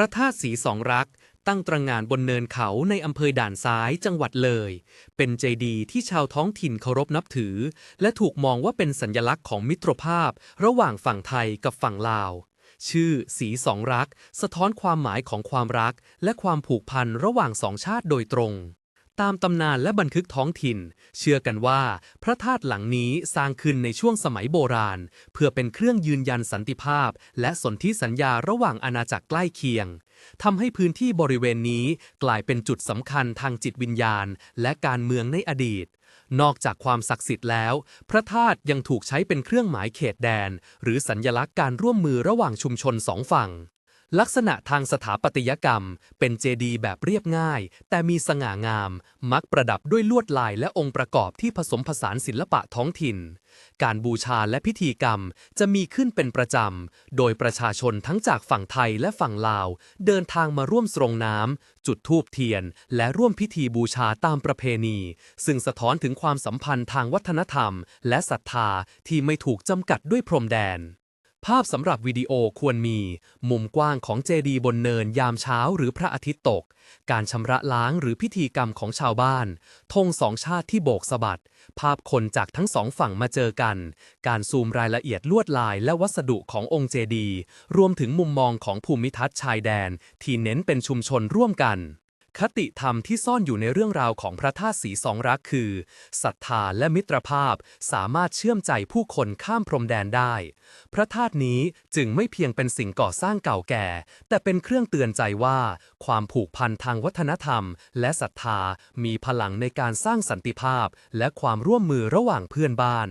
ระธาตุสีสองรัก ตั้งตระงานบนเนินเขาในอำเภอด่านซ้ายจังหวัดเลย เป็นเจดีย์ที่ชาวท้องถิ่นเคารพนับถือ และถูกมองว่าเป็นสัญลักษณ์ของมิตรภาพ ระหว่างฝั่งไทยกับฝั่งลาว ชื่อ สีสองรัก สะท้อนความหมายของความรัก และความผูกพันระหว่างสองชาติโดยตรง ตามตำนานและบันทึกท้องถิ่น เชื่อกันว่า พระธาตุหลังนี้สร้างขึ้นในช่วงสมัยโบราณ เพื่อเป็นเครื่องยืนยันสันติภาพ และสนธิสัญญาระหว่างอาณาจักรใกล้เคียงทำให้พื้นที่บริเวณนี้กลายเป็นจุดสำคัญทางจิตวิญญาณ และการเมืองในอดีต นอกจากความศักดิ์สิทธิ์แล้ว พระธาตุยังถูกใช้เป็นเครื่องหมายเขตแดน หรือสัญญลักษณ์การร่วมมือระหว่างชุมชนสองฝั่ง ลักษณะทางสถาปัตยกรรม เป็นเจดีย์แบบเรียบง่าย แต่มีสง่างาม มักประดับด้วยลวดลายและองค์ประกอบที่ผสมผสานศิลปะท้องถิ่น การบูชาและพิธีกรรมจะมีขึ้นเป็นประจำ โดยประชาชนทั้งจากฝั่งไทยและฝั่งลาว เดินทางมาร่วมสรงน้ำจุดธูปเทียน และร่วมพิธีบูชาตามประเพณี ซึ่งสะท้อนถึงความสัมพันธ์ทางวัฒนธรรม และศรัทธาที่ไม่ถูกจำกัดด้วยพรมแดน ภาพสำหรับวิดีโอควรมี มุมกว้างของเจดีย์บนเนินยามเช้าหรือพระอาทิตย์ตก การชำระล้างหรือพิธีกรรมของชาวบ้านธงสองชาติที่โบกสะบัด ภาพคนจากทั้งสองฝั่งมาเจอกัน การซูมรายละเอียดลวดลายและวัสดุขององค์เจดีย์รวมถึงมุมมองของภูมิทัศน์ชายแดน ที่เน้นเป็นชุมชนร่วมกัน คติธรรมที่ซ่อนอยู่ในเรื่องราวของพระธาตุสีสองรักคือศรัทธาและมิตรภาพสามารถเชื่อมใจผู้คนข้ามพรมแดนได้ พระธาตุนี้จึงไม่เพียงเป็นสิ่งก่อสร้างเก่าแก่ แต่เป็นเครื่องเตือนใจว่า ความผูกพันทางวัฒนธรรม และศรัทธามีพลังในการสร้างสันติภาพ และความร่วมมือระหว่างเพื่อนบ้าน